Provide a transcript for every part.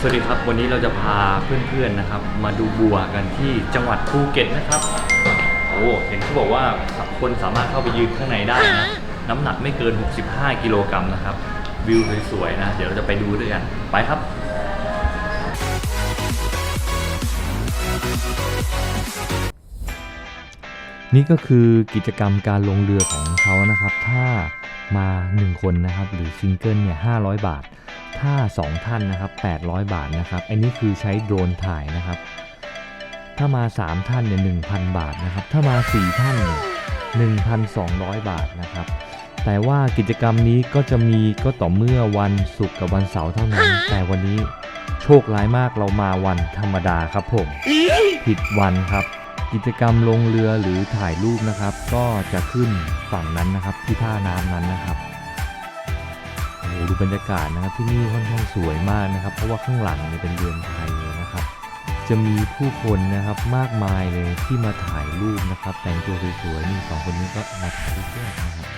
สวัสดีครับ วันนี้เราจะพาเพื่อนๆนะครับ มาดูบัวกันที่จังหวัดภูเก็ตนะครับ โอ้เห็นเขาบอกว่าคนสามารถเข้าไปยืนข้างในได้นะ น้ำหนักไม่เกิน 65 กิโลกรัมนะครับ วิวสวยๆนะ เดี๋ยวเราจะไปดูด้วยกัน ไปครับนี่ก็คือกิจกรรมการลงเรือของเขานะครับ ถ้ามา 1 คนนะครับ หรือซิงเกิลเนี่ย500 บาท ถ้า 2 ท่านนะครับ 800 บาทนะครับ อันนี้คือใช้โดรนถ่ายนะครับ ถ้ามา 3 ท่านเนี่ย1,000 บาทนะครับ ถ้ามา 4 ท่านเนี่ย1,200 บาทนะครับ แต่ว่ากิจกรรมนี้ก็จะมีก็ต่อเมื่อวันศุกร์กับวันเสาร์เท่านั้น แต่วันนี้โชคร้ายมากเรามาวันธรรมดาครับผม ผิดวันครับ กิจกรรมลงเรือหรือถ่ายรูปนะครับ ก็จะขึ้นฝั่งนั้นนะครับที่ท่าน้ำนั้นนะครับโอ้โห ดูบรรยากาศนะครับที่นี่ค่อนข้างสวยมากนะครับ เพราะว่าข้างหลังเนี่ยเป็นเรือนไทยนะครับ จะมีผู้คนนะครับมากมายเลยที่มาถ่ายรูปนะครับ แต่งตัวสวยๆนี่สองคนนี้ก็มาถ่ายรูปด้วยนะครับ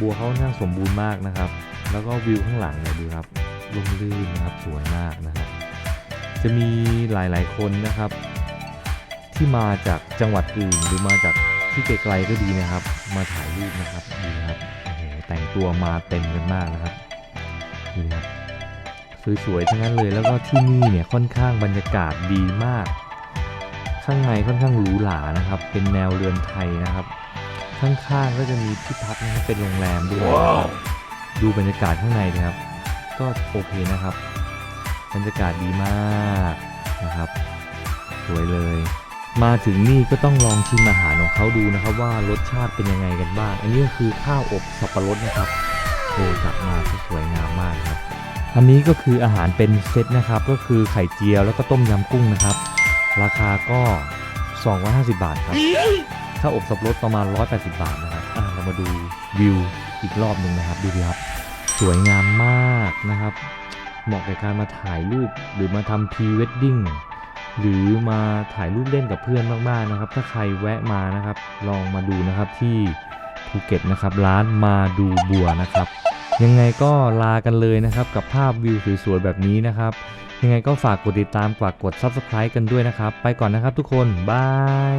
บัวเขาค่อนข้างสมบูรณ์มากนะครับ แล้วก็วิวข้างหลังเนี่ยดูครับร่มรื่นนะครับสวยมากนะครับ จะมีหลายๆคนนะครับ ที่มาจากจังหวัดอื่นหรือมาจากที่ไกลๆก็ดีนะครับ มาถ่ายรูปนะครับดูนะครับ แต่งตัวมาเต็มกันมากนะครับดูนะครับสวยๆทั้งนั้นเลยแล้วก็ที่นี่เนี่ยค่อนข้างบรรยากาศดีมาก ข้างในค่อนข้างหรูหรานะครับ เป็นแนวเรือนไทยนะครับ ข้างๆก็จะมีที่พักนะครับเป็นโรงแรมด้วยนะครับดูบรรยากาศข้างในนะครับ ก็โอเคนะครับ บรรยากาศดีมากนะครับ สวยเลย มาถึงนี่ก็ต้องลองชิมอาหารของเขาดูนะครับว่ารสชาติเป็นยังไงกันบ้าง อันนี้ก็คือข้าวอบสับปะรดนะครับโอ้จัดมาสวยงามมากครับ อันนี้ก็คืออาหารเป็นเซตนะครับ ก็คือไข่เจียวแล้วก็ต้มยำกุ้งนะครับ ราคาก็ 250 บาทครับข้าวอบสับปะรดประมาณ 180 บาทนะครับอะเรามาดูวิวอีกรอบหนึ่งนะครับดูดิครับ สวยงามมากนะครับ เหมาะกับการมาถ่ายรูปหรือมาทำพรีเวดดิ้ง หรือมาถ่ายรูปเล่นกับเพื่อนมากๆนะครับ ถ้าใครแวะมานะครับ ลองมาดูนะครับที่ภูเก็ตนะครับ ร้านมาดูบัวนะครับ ยังไงก็ลากันเลยนะครับ กับภาพวิวสวยๆแบบนี้นะครับ ยังไงก็ฝากกดติดตามฝากกด Subscribe กันด้วยนะครับ ไปก่อนนะครับทุกคนบาย